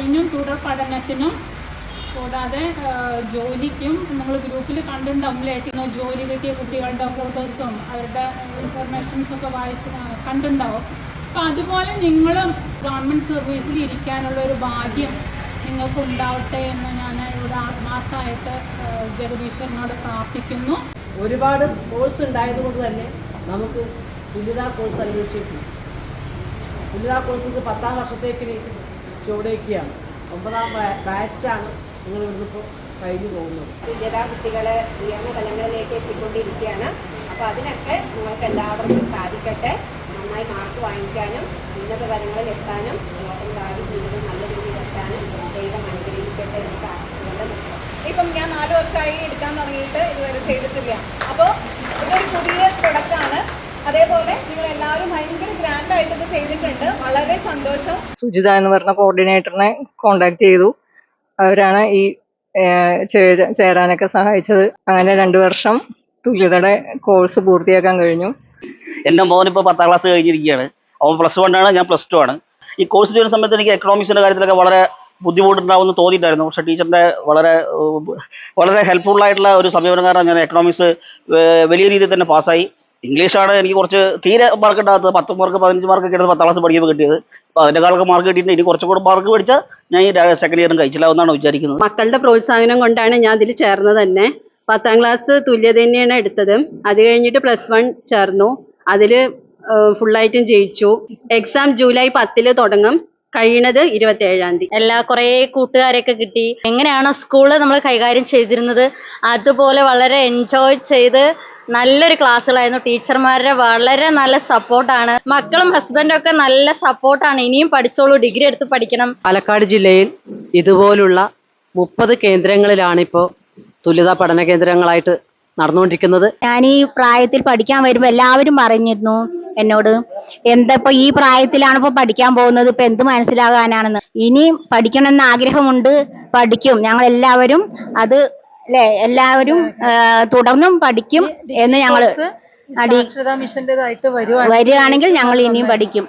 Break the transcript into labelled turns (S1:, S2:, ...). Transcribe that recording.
S1: കഴിഞ്ഞും തുടർ പഠനത്തിനും കൂടാതെ ജോലിക്കും നമ്മൾ ഗ്രൂപ്പിൽ കണ്ടിട്ടുണ്ടാവും ലേറ്റിനോ ജോലി കിട്ടിയ കുട്ടികളുടെ ഫോട്ടോസും അവരുടെ ഇൻഫർമേഷൻസും ഒക്കെ വായിച്ച് കണ്ടിട്ടുണ്ടാവും. അപ്പം അതുപോലെ നിങ്ങളും ഗവൺമെന്റ് സർവീസിൽ ഇരിക്കാനുള്ള ഒരു ഭാഗ്യം നിങ്ങൾക്ക് ഉണ്ടാവട്ടെ എന്ന് ഞാൻ ഇവിടെ ആത്മാർത്ഥമായിട്ട് ജഗദീശ്വരനോട് പ്രാർത്ഥിക്കുന്നു.
S2: ഒരുപാട് കോഴ്സ് ഉണ്ടായതുകൊണ്ട് തന്നെ നമുക്ക് തുല്യതാ കോഴ്സ് അനുവദിച്ചിട്ടുണ്ട് തുല്യതാ കോഴ്സ് പത്താം വർഷത്തേക്ക് ചുവടേക്കുകയാണ് ഒമ്പതാം ബാച്ചാണ് നിങ്ങൾ ഇവിടുന്ന് ഇപ്പോൾ കഴിഞ്ഞു പോകുന്നത്.
S3: കുട്ടികളെ ഉയർന്ന തലങ്ങളിലേക്ക് എത്തിക്കൊണ്ടിരിക്കുകയാണ്. അപ്പോൾ അതിനൊക്കെ നിങ്ങൾക്ക് എല്ലാവർക്കും സാധിക്കട്ടെ. നന്നായി മാർക്ക് വാങ്ങിക്കാനും ഉന്നത തലങ്ങളിൽ എത്താനും ലോകം ഭാവി ജീവിതം നല്ല രീതിയിൽ എത്താനും ദൈവം അനുഗ്രഹിക്കട്ടെ എന്ന് പ്രാർത്ഥിച്ചുകൊണ്ട്
S4: ഇപ്പം ഞാൻ നാല് വർഷമായി എടുക്കാൻ തുടങ്ങിയിട്ട് ഇതുവരെ ചെയ്തിട്ടില്ല. അപ്പോൾ ഇതൊരു പുതിയ തുടക്കമാണ് അതേപോലെ
S5: സുജിത എന്ന് പറഞ്ഞ കോർഡിനേറ്ററിനെ കോണ്ടാക്ട് ചെയ്തു. അവരാണ് ഈ ചേരാനൊക്കെ സഹായിച്ചത്. അങ്ങനെ രണ്ടു വർഷം തുല്യതയുടെ കോഴ്സ് പൂർത്തിയാക്കാൻ കഴിഞ്ഞു.
S6: എന്റെ മോനിപ്പോൾ പത്താം ക്ലാസ് കഴിഞ്ഞിരിക്കുകയാണ്. അവൻ പ്ലസ് വൺ ആണ് ഞാൻ പ്ലസ് ടു ആണ്. ഈ കോഴ്സ് ചെയ്യുന്ന സമയത്ത് എനിക്ക് എക്കണോമിക്സിന്റെ കാര്യത്തിലൊക്കെ വളരെ ബുദ്ധിമുട്ടുണ്ടാവുമെന്ന് തോന്നിയിട്ടായിരുന്നു. പക്ഷേ ടീച്ചറിന്റെ വളരെ വളരെ ഹെൽപ്ഫുൾ ആയിട്ടുള്ള ഒരു സമീപനം കാരണം ഞാൻ എക്കണോമിക്സ് വലിയ രീതിയിൽ തന്നെ പാസ്സായി ഇംഗ്ലീഷാണ് എനിക്ക് കുറച്ച് തീരെ മാർക്ക് ഉണ്ടാകാത്തത് പത്ത് മാർക്ക് പതിനഞ്ച് മാർക്ക് ഒക്കെ എടുത്ത് പത്താം ക്ലാസ് പഠിക്കുമ്പോൾ കിട്ടിയത്. അപ്പോൾ കാലത്ത് മാർക്ക് കിട്ടിയിട്ട് ഇനി കുറച്ചും കൂടെ മാർക്ക് പഠിച്ചാൽ ഞാൻ ഈ സെക്കൻഡ് ഇയറും കഴിച്ചില്ലാവുന്നതാണ് വിചാരിക്കുന്നത്.
S7: മക്കളുടെ പ്രോത്സാഹനം കൊണ്ടാണ് ഞാൻ ഇതിൽ ചേർന്നത് തന്നെ. പത്താം ക്ലാസ് തുല്യത തന്നെയാണ് എടുത്തത്. അത് കഴിഞ്ഞിട്ട് പ്ലസ് വൺ ചേർന്നു. അതിൽ ഫുള്ളായിട്ടും ജയിച്ചു. എക്സാം ജൂലൈ പത്തിൽ തുടങ്ങും. കഴിയണത് ഇരുപത്തി ഏഴാം തീയതി.
S8: എല്ലാ കുറേ കൂട്ടുകാരെയൊക്കെ കിട്ടി. എങ്ങനെയാണോ സ്കൂൾ നമ്മൾ കൈകാര്യം ചെയ്തിരുന്നത്. അതുപോലെ വളരെ എൻജോയ് ചെയ്ത് നല്ലൊരു ക്ലാസ്സുകളായിരുന്നു. ടീച്ചർമാരുടെ വളരെ നല്ല സപ്പോർട്ടാണ്. മക്കളും ഹസ്ബൻഡും ഒക്കെ നല്ല സപ്പോർട്ടാണ്. ഇനിയും പഠിച്ചോളൂ ഡിഗ്രി എടുത്ത് പഠിക്കണം.
S9: പാലക്കാട് ജില്ലയിൽ ഇതുപോലുള്ള മുപ്പത് കേന്ദ്രങ്ങളിലാണ് ഇപ്പോൾ തുല്യതാ പഠന കേന്ദ്രങ്ങളായിട്ട് നടന്നുകൊണ്ടിരിക്കുന്നത്.
S10: ഞാൻ ഈ പ്രായത്തിൽ പഠിക്കാൻ വരുമ്പോൾ എല്ലാവരും പറഞ്ഞിരുന്നു എന്നോട് എന്താ ഇപ്പൊ ഈ പ്രായത്തിലാണ് ഇപ്പൊ പഠിക്കാൻ പോകുന്നത്? ഇപ്പൊ എന്ത് മനസ്സിലാകാനാണെന്ന്? ഇനി പഠിക്കണമെന്ന് ആഗ്രഹമുണ്ട്. പഠിക്കും. ഞങ്ങൾ എല്ലാവരും അത് അല്ലെ എല്ലാവരും തുടർന്നും പഠിക്കും എന്ന് ഞങ്ങൾ
S5: സാക്ഷരതാ മിഷന്റെതായിട്ട് വരുവാണ്
S10: വരികയാണെങ്കിൽ ഞങ്ങൾ ഇനിയും പഠിക്കും.